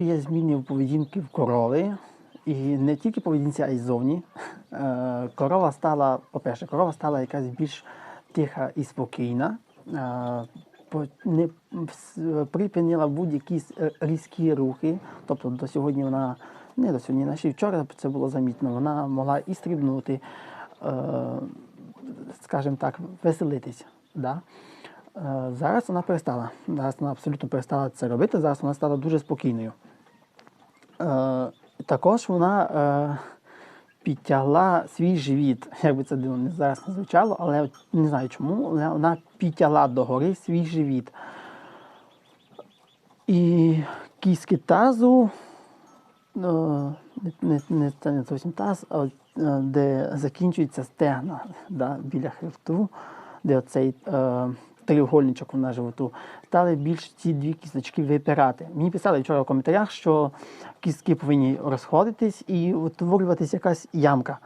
Зміни в поведінки в корови, і не тільки поведінці, а й зовні. Е, Корова стала, по-перше, корова стала якась більш тиха і спокійна. Е, Не припинила будь-які е, різкі рухи. Тобто до сьогодні вона, не до сьогодні, навіть вчора це було замітно. Вона могла і стрибнути, е, скажімо так, веселитись. Да? Е, Зараз вона перестала. Зараз вона абсолютно перестала це робити. Зараз вона стала дуже спокійною. Е, також вона е, підтягла свій живіт. Як би це дивно зараз не звучало, але не знаю чому. але Вона підтягла догори свій живіт. І кіски тазу, не, не, це не зовсім таз, а де закінчується стегна да, біля хребту, де оцей треугольничок на животу, стали більш ці дві кісточки випирати. Мені писали вчора в коментарях, що кістки повинні розходитись і утворюватись якась ямка.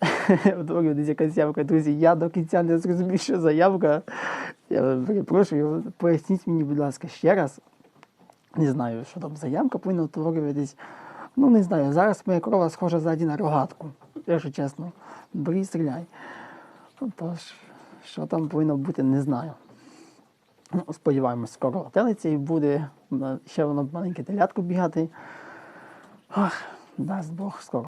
Утворюватись якась ямка. Друзі, я до кінця не зрозумів, що за ямка. Я перепрошую, поясніть мені, будь ласка, ще раз. Не знаю, що там за ямка повинна утворюватись. Ну, не знаю. Зараз моя корова схожа ззаді на рогатку, якщо чесно. Бери, стріляй. Тож, що там повинно бути, не знаю. Ну, сподіваємось, скоро телиться і буде. Ще воно маленьке телятко бігати. Ах, дасть Бог скоро.